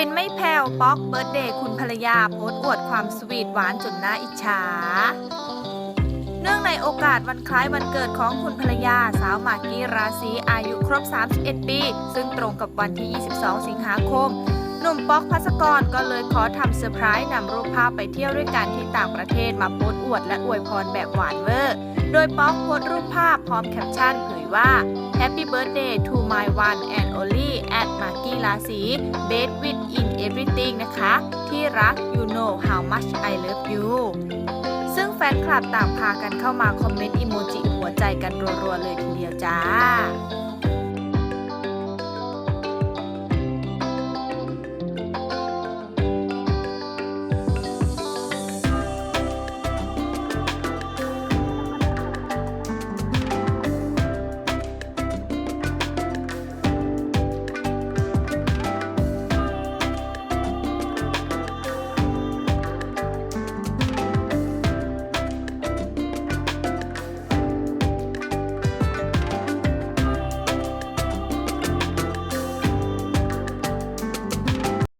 ฟินไม่แผ่วป๊อกเบิร์ดเดย์คุณภรรยาโพสต์อวดความสวีทหวานจนน่าอิจฉา เนื่องในโอกาสวันคล้ายวันเกิดของคุณภรรยาสาวมากกี้ราศีอายุครบ 31 ปี ซึ่งตรงกับวันที่ 22 สิงหาคม หนุ่มป๊อกพัสกรก็เลยขอทำเซอร์ไพรส์นำรูปภาพไปเที่ยวด้วยกันที่ต่างประเทศมาโพสต์อวดและอวยพรแบบหวานเวอร์ โดยป๊อกโพสต์รูปภาพพร้อมแคปชั่นเผยว่า Happy birthday to my one and only at ากกี้ราศี best with in everything นะคะ ที่รัก you know how much I love you ซึ่งแฟนคลับต่างพากันเข้ามาคอมเมนต์อิโมจิหัวใจกันรัวๆเลยทีเดียวจ้า